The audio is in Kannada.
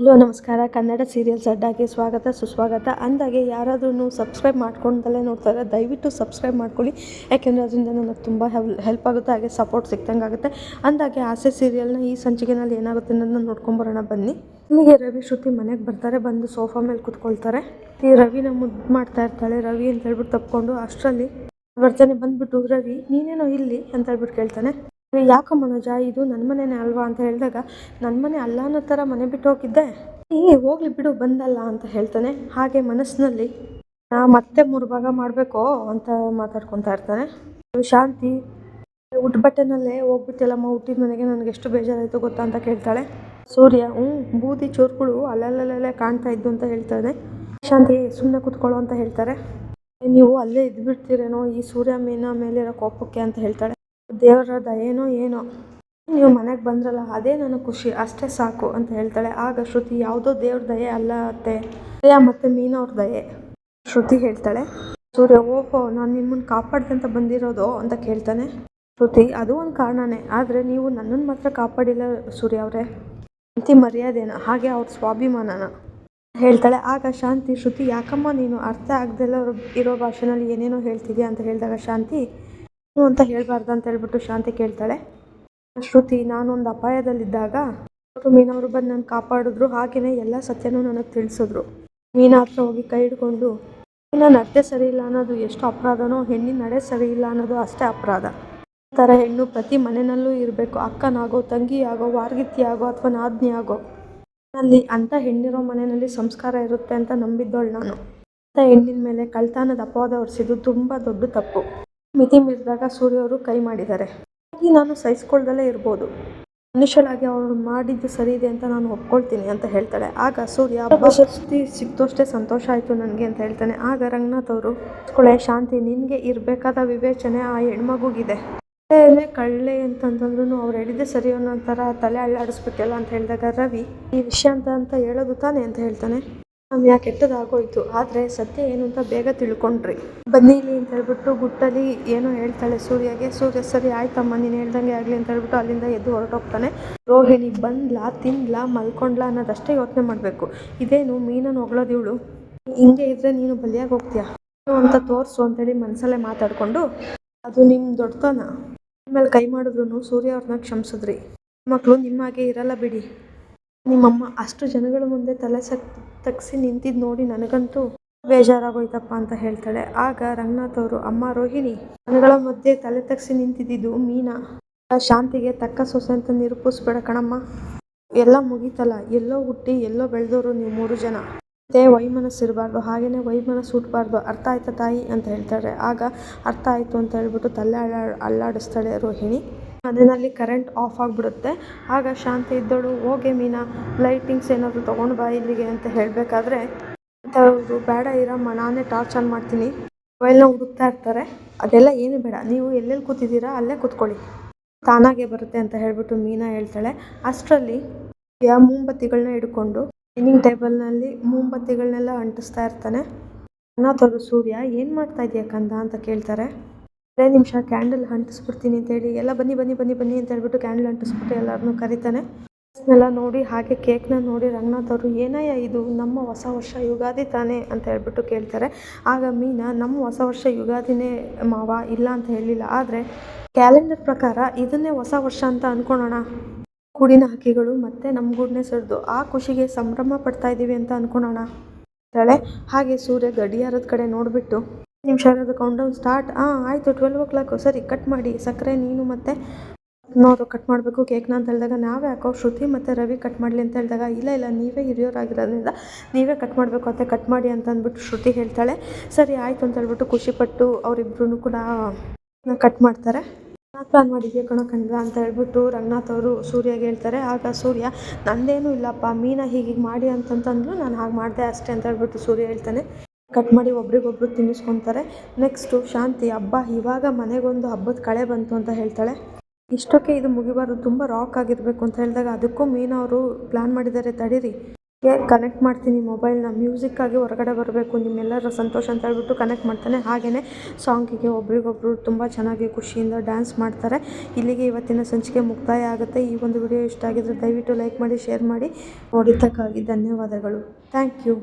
ಹಲೋ, ನಮಸ್ಕಾರ. ಕನ್ನಡ ಸೀರಿಯಲ್ಸ್ ಅಡ್ಡಾಗೆ ಸ್ವಾಗತ, ಸುಸ್ವಾಗತ. ಅಂದಾಗೆ ಯಾರಾದ್ರೂ ಸಬ್ಸ್ಕ್ರೈಬ್ ಮಾಡ್ಕೊಂಡಲ್ಲೇ ನೋಡ್ತಾರೆ ದಯವಿಟ್ಟು ಸಬ್ಸ್ಕ್ರೈಬ್ ಮಾಡ್ಕೊಳ್ಳಿ. ಯಾಕೆಂದರೆ ಅದರಿಂದ ನನಗೆ ತುಂಬ ಹೆಲ್ಪ್ ಆಗುತ್ತೆ, ಹಾಗೆ ಸಪೋರ್ಟ್ ಸಿಕ್ದಂಗೆ ಆಗುತ್ತೆ. ಅಂದಾಗೆ ಆಸೆ ಸೀರಿಯಲ್ನ ಈ ಸಂಚಿಕೆನಲ್ಲಿ ಏನಾಗುತ್ತೆ ಅನ್ನೋದನ್ನ ನೋಡ್ಕೊಂಬರೋಣ. ಬನ್ನಿ. ಹೀಗೆ ರವಿ, ಶ್ರುತಿ ಮನೆಗೆ ಬರ್ತಾರೆ. ಬಂದು ಸೋಫಾ ಮೇಲೆ ಕುತ್ಕೊಳ್ತಾರೆ. ಈ ರವಿನ ಮುದ್ದು ಮಾಡ್ತಾ ಇರ್ತಾಳೆ. ರವಿ ಅಂತ ಹೇಳ್ಬಿಟ್ಟು ತಪ್ಕೊಂಡು ಅಷ್ಟರಲ್ಲಿ ಬರ್ತಾನೆ ಬಂದ್ಬಿಟ್ಟು, ರವಿ, ನೀನೇನೋ ಇಲ್ಲಿ? ಅಂತ ಹೇಳ್ಬಿಟ್ಟು ಕೇಳ್ತಾನೆ. ಯಾಕೋ ಮನೋಜ, ಇದು ನನ್ನ ಮನೆನೇ ಅಲ್ವಾ ಅಂತ ಹೇಳಿದಾಗ ನನ್ನ ಮನೆ ಅಲ್ಲ ಅನ್ನೋ ಥರ ಮನೆ ಬಿಟ್ಟು ಹೋಗಿದ್ದೆ. ಏ, ಹೋಗ್ಲಿ ಬಿಡು, ಬಂದಲ್ಲ ಅಂತ ಹೇಳ್ತಾನೆ. ಹಾಗೆ ಮನಸ್ಸಿನಲ್ಲಿ, ನಾ ಮತ್ತೆ ಮೂರು ಭಾಗ ಮಾಡಬೇಕು ಅಂತ ಮಾತಾಡ್ಕೊತಾ ಇರ್ತಾನೆ. ಶಾಂತಿ ಬಟ್ಟೆನಲ್ಲೇ ಹೋಗ್ಬಿಟ್ಟಿಲ್ಲಮ್ಮ, ಹುಟ್ಟಿದ ಮನೆಗೆ ನನಗೆ ಎಷ್ಟು ಬೇಜಾರಾಯಿತು ಗೊತ್ತಾ ಅಂತ ಕೇಳ್ತಾಳೆ. ಸೂರ್ಯ, ಹ್ಞೂ, ಬೂದಿ ಚೂರುಗಳು ಅಲ್ಲಲ್ಲಲ್ಲೇ ಕಾಣ್ತಾ ಇದ್ದು ಅಂತ ಹೇಳ್ತಾನೆ ಶಾಂತಿ ಸುಮ್ಮನೆ ಕೂತ್ಕೊಳ್ಳೋ ಅಂತ ಹೇಳ್ತಾರೆ. ನೀವು ಅಲ್ಲೇ ಇದ್ಬಿಡ್ತೀರೇನೋ ಈ ಸೂರ್ಯ, ಮೀನ ಮೇಲಿರೋ ಕೋಪಕ್ಕೆ ಅಂತ ಹೇಳ್ತಾಳೆ. ದೇವರ ದಯೇನೋ ಏನೋ. ನೀವು ಮನೆಗೆ ಬಂದ್ರಲ್ಲ, ಅದೇ ನನಗೆ ಖುಷಿ, ಅಷ್ಟೇ ಸಾಕು ಅಂತ ಹೇಳ್ತಾಳೆ. ಆಗ ಶ್ರುತಿ, ಯಾವುದೋ ದೇವ್ರ ದಯೆ ಅಲ್ಲ ಅತ್ತೆ. ಪ್ರಿಯಾ ಮತ್ತು ಮೀನವ್ರ ದಯೆ. ಶ್ರುತಿ ಹೇಳ್ತಾಳೆ, ಸೂರ್ಯ, ಓಹೋ, ನಾನು ನಿಮ್ಮನ್ನು ಕಾಪಾಡ್ದಂತ ಬಂದಿರೋದು ಅಂತ ಕೇಳ್ತಾನೆ. ಶ್ರುತಿ, ಅದು ಒಂದು ಕಾರಣನೇ, ಆದರೆ ನೀವು ನನ್ನನ್ನು ಮಾತ್ರ ಕಾಪಾಡಿಲ್ಲ ಸೂರ್ಯ ಅವರೇ. ಶಾಂತಿ ಮರ್ಯಾದೆನ, ಹಾಗೆ ಅವ್ರ ಸ್ವಾಭಿಮಾನನ. ಹೇಳ್ತಾಳೆ, ಆಗ ಶಾಂತಿ, ಶ್ರುತಿ, ಯಾಕಮ್ಮ ನೀನು ಅರ್ಥ ಆಗದೆಲ್ಲ ಇರೋ ಭಾಷೆನಲ್ಲಿ ಏನೇನೋ ಹೇಳ್ತಿದ್ಯಾ ಅಂತ ಹೇಳಿದಾಗ, ಶಾಂತಿ ಅಂತ ಹೇಳ್ಬಾರ್ದು ಅಂತ ಹೇಳ್ಬಿಟ್ಟು ಶಾಂತಿ ಕೇಳ್ತಾಳೆ. ಶ್ರುತಿ, ನಾನೊಂದು ಅಪಾಯದಲ್ಲಿದ್ದಾಗ ಅವರು ಮೀನವರು ಬಂದು ನನ್ನ ಕಾಪಾಡಿದ್ರು ಹಾಗೆಯೇ ಎಲ್ಲ ಸತ್ಯನೂ ನನಗೆ ತಿಳಿಸಿದ್ರು. ಮೀನಾ ಹತ್ರ ಹೋಗಿ ಕೈ ಹಿಡ್ಕೊಂಡು, ಮೀನ ನಡತೆ ಸರಿ ಇಲ್ಲ ಅನ್ನೋದು ಎಷ್ಟು ಅಪರಾಧನೋ, ಹೆಣ್ಣಿನ ನಡೆ ಸರಿ ಇಲ್ಲ ಅನ್ನೋದು ಅಷ್ಟೇ ಅಪರಾಧ. ಆ ಥರ ಹೆಣ್ಣು ಪ್ರತಿ ಮನೆಯಲ್ಲೂ ಇರಬೇಕು. ಅಕ್ಕನಾಗೋ ತಂಗಿ ಆಗೋ ಅಥವಾ ನಾದ್ನಿ ಆಗೋ ಅಲ್ಲಿ ಅಂಥ ಹೆಣ್ಣಿರೋ ಮನೆಯಲ್ಲಿ ಸಂಸ್ಕಾರ ಇರುತ್ತೆ ಅಂತ ನಂಬಿದ್ದವಳು ನಾನು. ಅಂಥ ಹೆಣ್ಣಿನ ಮೇಲೆ ಕಳ್ತಾನದ ಅಪವಾದ ಹೊರಿಸಿದ್ದು ತುಂಬ ದೊಡ್ಡ ತಪ್ಪು. ಮಿತಿ ಮೀರಿದಾಗ ಸೂರ್ಯ ಅವರು ಕೈ ಮಾಡಿದ್ದಾರೆ. ಹಾಗಾಗಿ ನಾನು ಸಹಿಸ್ಕೊಳ್ದಲ್ಲೇ ಇರ್ಬೋದು. ಮನುಷ್ಯಳಾಗಿ ಅವರು ಮಾಡಿದ್ದು ಸರಿ ಇದೆ ಅಂತ ನಾನು ಒಪ್ಕೊಳ್ತೀನಿ ಅಂತ ಹೇಳ್ತಾಳೆ. ಆಗ ಸೂರ್ಯ ಪ್ರಶಸ್ತಿ ಸಿಕ್ತೋಷ್ಟೇ ಸಂತೋಷ ಆಯಿತು ನನಗೆ ಅಂತ ಹೇಳ್ತಾನೆ. ಆಗ ರಂಗನಾಥ್ ಅವರು ಕೊಳೆ ಶಾಂತಿ, ನಿನಗೆ ಇರಬೇಕಾದ ವಿವೇಚನೆ ಆ ಹೆಣ್ಮಗುಗಿದೆ. ಕಳ್ಳೆ ಅಂತಂದ್ರೂ ಅವ್ರು ಹೇಳಿದ್ದೆ ಸರಿ ಅನ್ನೋ ಥರ ತಲೆ ಅಳ್ಳಾಡಿಸ್ಬಿಟ್ಟಲ್ಲ ಅಂತ ಹೇಳಿದಾಗ, ರವಿ, ಈ ವಿಷಯ ಅಂತ ಅಂತ ಹೇಳೋದು ತಾನೆ? ಅಂತ ಹೇಳ್ತಾನೆ. ನಮ್ಗೆ ಕೆಟ್ಟದಾಗೋಯ್ತು. ಆದರೆ ಸತ್ಯ ಏನು ಅಂತ ಬೇಗ ತಿಳ್ಕೊಂಡ್ರಿ. ಬನ್ನಿಲಿ ಅಂತ ಹೇಳ್ಬಿಟ್ಟು ಗುಟ್ಟಲ್ಲಿ ಏನೋ ಹೇಳ್ತಾಳೆ ಸೂರ್ಯಗೆ. ಸೂರ್ಯ, ಸರಿ ಆಯ್ತಮ್ಮ, ನೀನು ಹೇಳ್ದಂಗೆ ಆಗಲಿ ಅಂತ ಹೇಳ್ಬಿಟ್ಟು ಅಲ್ಲಿಂದ ಎದ್ದು ಹೊರಟೋಗ್ತಾನೆ. ರೋಹಿಣಿ, ಬಂದ್ಲಾ ತಿನ್ಲಾ ಮಲ್ಕೊಂಡ್ಲಾ ಅನ್ನೋದಷ್ಟೇ ಯೋಚನೆ ಮಾಡಬೇಕು. ಇದೇನು ಮೀನನ್ನು ಹೊಗಳೋದು ಇವಳು? ಹಿಂಗೆ ಇದ್ರೆ ನೀನು ಬಲಿಯಾಗಿ ಹೋಗ್ತೀಯ? ಅಂತ ತೋರಿಸು ಅಂತೇಳಿ ಮನಸಲ್ಲೇ ಮಾತಾಡಿಕೊಂಡು, ಅದು ನಿಮ್ಮ ದೊಡ್ಡತನ. ಆಮೇಲೆ ಕೈ ಮಾಡಿದ್ರು ಸೂರ್ಯ ಅವ್ರನ್ನ ಕ್ಷಮಿಸಿದ್ರಿ. ಮಕ್ಕಳು ನಿಮ್ಮ ಹಾಗೆ ಇರಲ್ಲ ಬಿಡಿ. ನಿಮ್ಮಮ್ಮ ಅಷ್ಟು ಜನಗಳ ಮುಂದೆ ತಲೆ ಸಕ್, ತಗ್ಸಿ ನಿಂತಿದ್ದು ನೋಡಿ ನನಗಂತೂ ಬೇಜಾರಾಗೋಯ್ತಪ್ಪ ಅಂತ ಹೇಳ್ತಾಳೆ. ಆಗ ರಂಗನಾಥ್ ಅವರು, ಅಮ್ಮ ರೋಹಿಣಿ, ಜನಗಳ ಮಧ್ಯೆ ತಲೆ ತಗ್ಸಿ ನಿಂತಿದ್ದಿದ್ದು ಮೀನಾ. ಶಾಂತಿಗೆ ತಕ್ಕ ಸೊಸೆ ಅಂತ ನಿರೂಪಿಸ್ಬೇಡ ಕಣಮ್ಮ. ಎಲ್ಲ ಮುಗೀತಲ್ಲ, ಎಲ್ಲೋ ಹುಟ್ಟಿ, ಎಲ್ಲೋ ಬೆಳೆದವರು ನೀವು ಮೂರು ಜನ. ಮತ್ತೆ ವೈಮನಸ್ಸು ಇರಬಾರ್ದು ಹಾಗೆಯೇ ವೈಮನಸ್ಸು ಹುಟ್ಟಬಾರ್ದು ಅರ್ಥ ಆಯ್ತಾ ತಾಯಿ? ಅಂತ ಹೇಳ್ತಾಳೆ. ಆಗ ಅರ್ಥ ಆಯಿತು ಅಂತ ಹೇಳ್ಬಿಟ್ಟು ತಲೆ ಅಳ್ಳಾ, ಅಲ್ಲಾಡಿಸ್ತಾಳೆ ರೋಹಿಣಿ. ಮನೆಯಲ್ಲಿ ಕರೆಂಟ್ ಆಫ್ ಆಗಿಬಿಡುತ್ತೆ. ಆಗ ಶಾಂತಿ ಇದ್ದಳು, ಹೋಗೆ ಮೀನಾ ಲೈಟಿಂಗ್ಸ್ ಏನಾದರೂ ತೊಗೊಂಡು ಬಾ ಇಲ್ಲಿಗೆ ಅಂತ ಹೇಳಬೇಕಾದ್ರೆ ಅವರು, ಬೇಡ ಇರಮ್ಮ, ನಾನೇ ಟಾರ್ಚ್ ಆನ್ ಮಾಡ್ತೀನಿ. ಮೊಬೈಲ್ನ ಹುಡುಕ್ತಾ ಇರ್ತಾರೆ. ಅದೆಲ್ಲ ಏನು ಬೇಡ. ನೀವು ಎಲ್ಲೆಲ್ಲಿ ಕೂತಿದ್ದೀರಾ, ಅಲ್ಲೇ ಕೂತ್ಕೊಳ್ಳಿ. ತಾನಾಗೆ ಬರುತ್ತೆ ಅಂತ ಹೇಳ್ಬಿಟ್ಟು ಮೀನಾ ಹೇಳ್ತಾಳೆ. ಅಷ್ಟರಲ್ಲಿ ಯಾ ಮೂಂಬತ್ತಿಗಳನ್ನ ಹಿಡ್ಕೊಂಡು ಡೈನಿಂಗ್ ಟೇಬಲ್ನಲ್ಲಿ ಮೂಂಬತ್ತಿಗಳನ್ನೆಲ್ಲ ಅಂಟಿಸ್ತಾ ಇರ್ತಾನೆ. ಅನಾಥರು ಸೂರ್ಯ, ಏನು ಮಾಡ್ತಾ ಇದೆಯಾ ಕಂದ? ಅಂತ ಕೇಳ್ತಾರೆ. ಅದೇ ನಿಮಿಷ ಕ್ಯಾಂಡಲ್ ಅಂಟಿಸ್ಬಿಡ್ತೀನಿ ಅಂತೇಳಿ. ಎಲ್ಲ ಬನ್ನಿ ಬನ್ನಿ ಬನ್ನಿ ಬನ್ನಿ ಅಂತ ಹೇಳ್ಬಿಟ್ಟು ಕ್ಯಾಂಡಲ್ ಅಂಟಿಸ್ಬಿಟ್ಟು ಎಲ್ಲರನ್ನೂ ಕರಿತಾನೆ. ಎಲ್ಲ ನೋಡಿ ಹಾಗೆ ಕೇಕ್ನ ನೋಡಿ ರಂಗನಾಥ್ ಅವರು, ಏನಯ್ಯ ಇದು? ನಮ್ಮ ಹೊಸ ವರ್ಷ ಯುಗಾದಿ ತಾನೇ? ಅಂತ ಹೇಳ್ಬಿಟ್ಟು ಕೇಳ್ತಾರೆ. ಆಗ ಮೀನಾ, ನಮ್ಮ ಹೊಸ ವರ್ಷ ಯುಗಾದಿನೇ ಮಾವ, ಇಲ್ಲ ಅಂತ ಹೇಳಿಲ್ಲ. ಆದರೆ ಕ್ಯಾಲೆಂಡರ್ ಪ್ರಕಾರ ಇದನ್ನೇ ಹೊಸ ವರ್ಷ ಅಂತ ಅಂದ್ಕೊಳೋಣ ಕೂಡಿನ ಹಕ್ಕಿಗಳು ಮತ್ತೆ ನಮ್ಮ ಗೂಡನ್ನೇ ಸರಿದು ಆ ಖುಷಿಗೆ ಸಂಭ್ರಮ ಪಡ್ತಾ ಇದ್ದೀವಿ ಅಂತ ಅಂದ್ಕೊಳೋಣ ಅಂತಾಳೆ ಹಾಗೆ ಸೂರ್ಯ ಗಡಿಯಾರದ ಕಡೆ ನೋಡಿಬಿಟ್ಟು ನಿಮಿಷ ಇರೋದು ಕೌಂಟೌನ್ ಸ್ಟಾರ್ಟ್ ಹಾಂ ಆಯಿತು ಟ್ವೆಲ್ವ್ ಓ ಕ್ಲಾಕು ಸರಿ ಕಟ್ ಮಾಡಿ. ಸಕ್ಕರೆ, ನೀನು ಮತ್ತು ನೋಡು ಕಟ್ ಮಾಡಬೇಕು. ಕೇಕ್ನ ಅಂತ ಹೇಳಿದಾಗ ನಾವೇ ಹಾಕೋ. ಶ್ರುತಿ ಮತ್ತು ರವಿ ಕಟ್ ಮಾಡಲಿ ಅಂತ ಹೇಳಿದಾಗ, ಇಲ್ಲ ಇಲ್ಲ, ನೀವೇ ಹಿರಿಯೋರಾಗಿರೋದ್ರಿಂದ ನೀವೇ ಕಟ್ ಮಾಡಬೇಕು ಅಂತ ಕಟ್ ಮಾಡಿ ಅಂತ ಅಂದ್ಬಿಟ್ಟು ಶ್ರುತಿ ಹೇಳ್ತಾಳೆ. ಸರಿ, ಆಯಿತು ಅಂತ ಹೇಳ್ಬಿಟ್ಟು ಖುಷಿಪಟ್ಟು ಅವರಿಬ್ರು ಕೂಡ ಕಟ್ ಮಾಡ್ತಾರೆ. ಪ್ಲಾನ್ ಮಾಡಿದ್ಯಾ ಕಣೋ ಕಣ್ವ ಅಂತ ಹೇಳ್ಬಿಟ್ಟು ರಂಗನಾಥ್ ಅವರು ಸೂರ್ಯಗೆ ಹೇಳ್ತಾರೆ. ಆಗ ಸೂರ್ಯ, ನಂದೇನೂ ಇಲ್ಲಪ್ಪ, ಮೀನ ಹೀಗೆ ಮಾಡಿ ಅಂತಂತಂದ್ರು ನಾನು ಹಾಗೆ ಮಾಡಿದೆ ಅಷ್ಟೇ ಅಂತ ಹೇಳ್ಬಿಟ್ಟು ಸೂರ್ಯ ಹೇಳ್ತಾನೆ. ಕಟ್ ಮಾಡಿ ಒಬ್ರಿಗೊಬ್ರು ತಿನ್ನಿಸ್ಕೊತಾರೆ. ನೆಕ್ಸ್ಟು ಶಾಂತಿ ಹಬ್ಬ ಇವಾಗ ಮನೆಗೊಂದು ಹಬ್ಬದ ಕಳೆ ಬಂತು ಅಂತ ಹೇಳ್ತಾಳೆ. ಇಷ್ಟಕ್ಕೆ ಇದು ಮುಗಿಬಾರ್ದು, ತುಂಬ ರಾಕ್ ಆಗಿರಬೇಕು ಅಂತ ಹೇಳಿದಾಗ ಅದಕ್ಕೂ ಮೀನವರು ಪ್ಲ್ಯಾನ್ ಮಾಡಿದ್ದಾರೆ, ತಡೀರಿ ಕನೆಕ್ಟ್ ಮಾಡ್ತೀನಿ ಮೊಬೈಲ್ನ ಮ್ಯೂಸಿಕ್ಕಾಗಿ ಹೊರಗಡೆ ಬರಬೇಕು, ನಿಮ್ಮೆಲ್ಲರ ಸಂತೋಷ ಅಂತ ಹೇಳ್ಬಿಟ್ಟು ಕನೆಕ್ಟ್ ಮಾಡ್ತಾನೆ. ಹಾಗೆಯೇ ಸಾಂಗಿಗೆ ಒಬ್ರಿಗೊಬ್ರು ತುಂಬ ಚೆನ್ನಾಗಿ ಖುಷಿಯಿಂದ ಡ್ಯಾನ್ಸ್ ಮಾಡ್ತಾರೆ. ಇಲ್ಲಿಗೆ ಇವತ್ತಿನ ಸಂಚಿಕೆ ಮುಕ್ತಾಯ ಆಗುತ್ತೆ. ಈ ಒಂದು ವಿಡಿಯೋ ಇಷ್ಟ ಆಗಿದ್ರೆ ದಯವಿಟ್ಟು ಲೈಕ್ ಮಾಡಿ ಶೇರ್ ಮಾಡಿ. ನೋಡಿದ್ದಕ್ಕಾಗಿ ಧನ್ಯವಾದಗಳು. Thank you